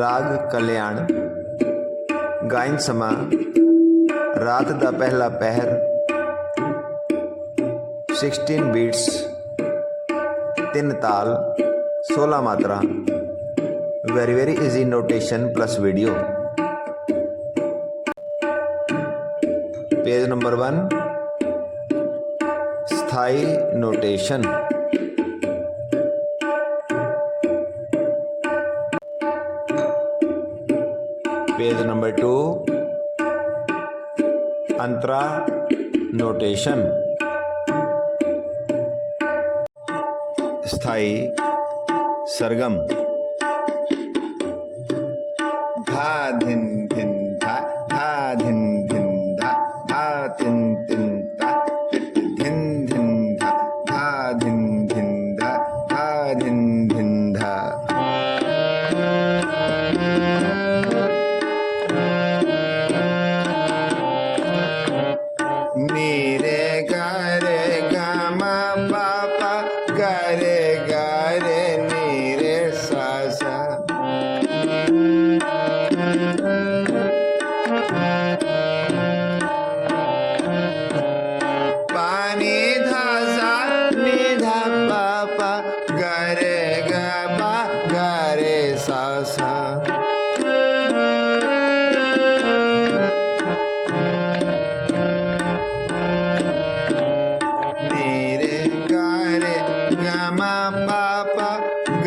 ਰਾਗ ਕਲਿਆਣ ਗਾਇਨ ਸਮਾਂ ਰਾਤ ਦਾ ਪਹਿਲਾ ਪਹਿਰ 16 ਬੀਟਸ ਤਿੰਨ ਤਾਲ 16 ਮਾਤਰਾ very very easy notation plus video page number 1 ਸਥਾਈ ਨੋਟੇਸ਼ਨ page नंबर टू अंतरा नोटेशन स्थाई सरगम धा धिन धिन धा धा धिन धिन धा धा तिन तिन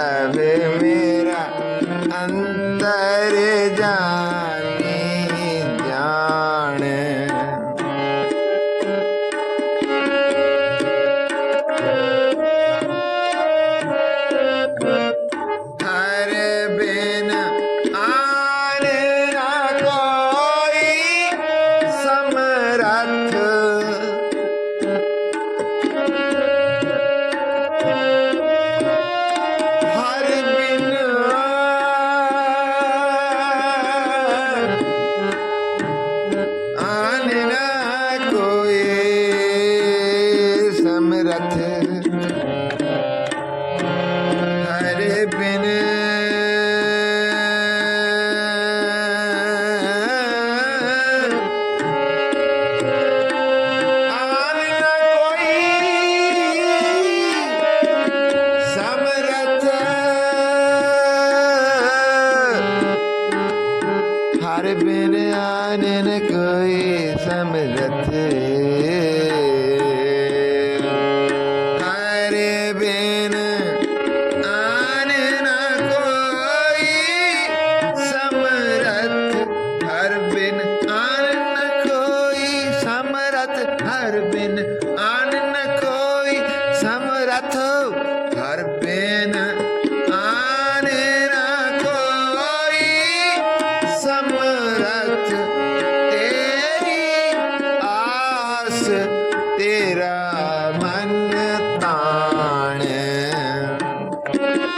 sabe mirar. Anda.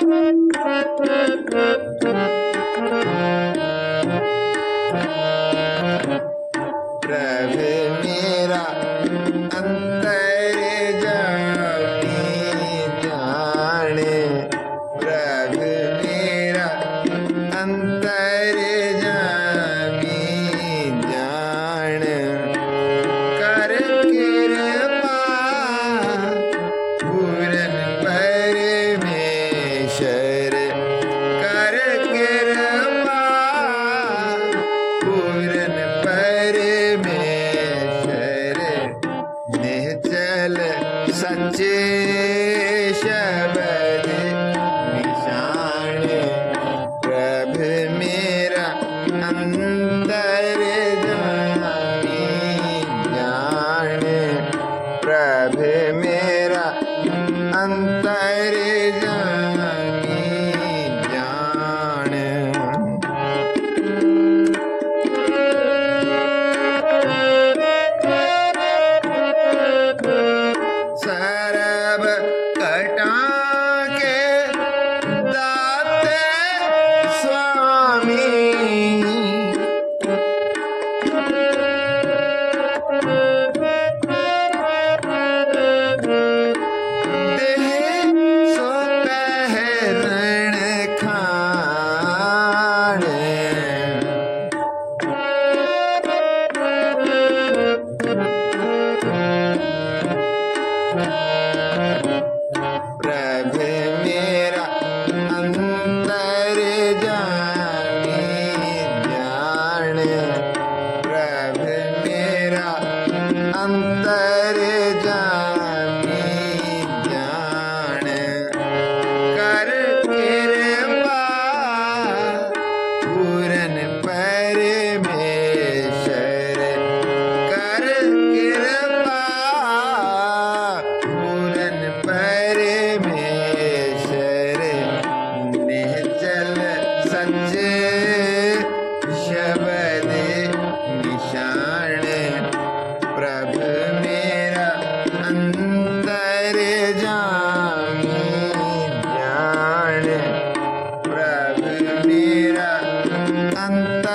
Thank you.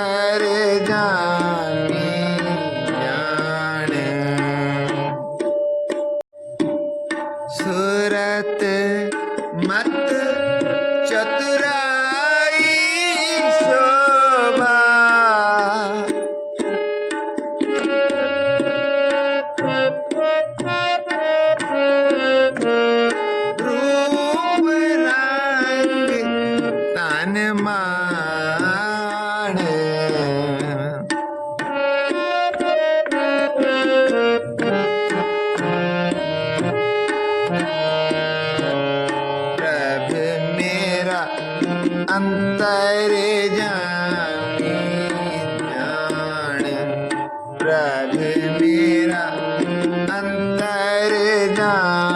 कर जा Bye.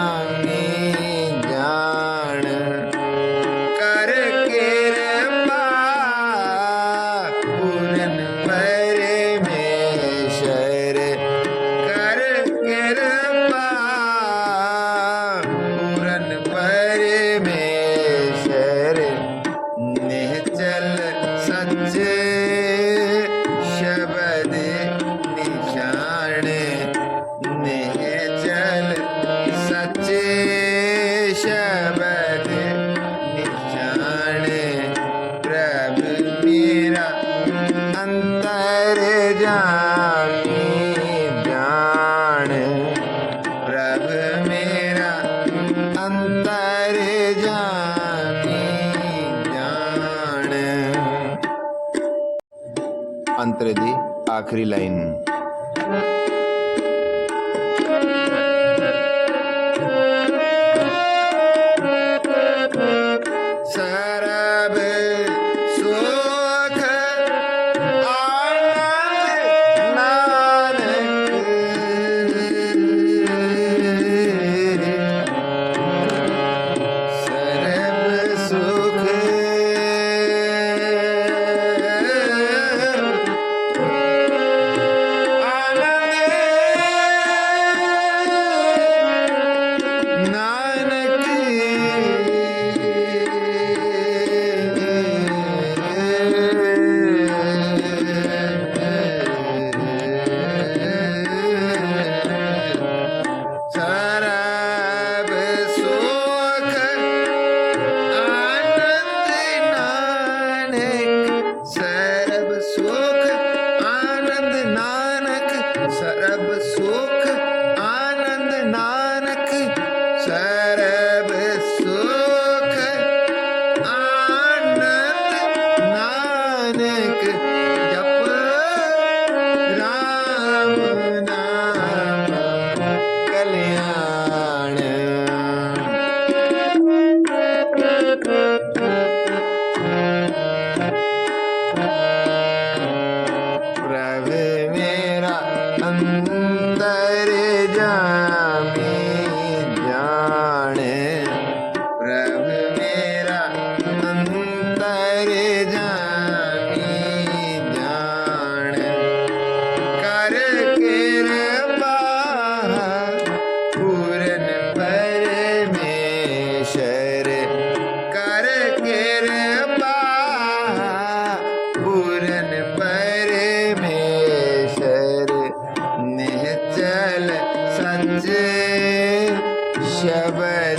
ਅੰਤਰੇ ਦੀ ਆਖਰੀ ਲਾਈਨ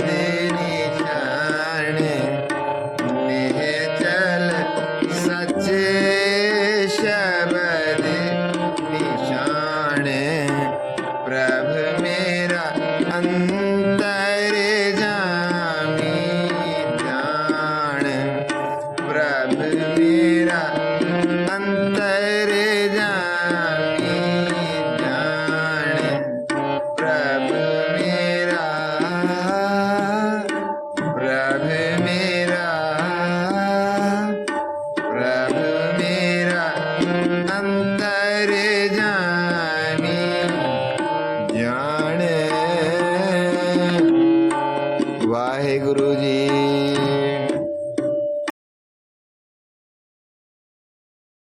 রে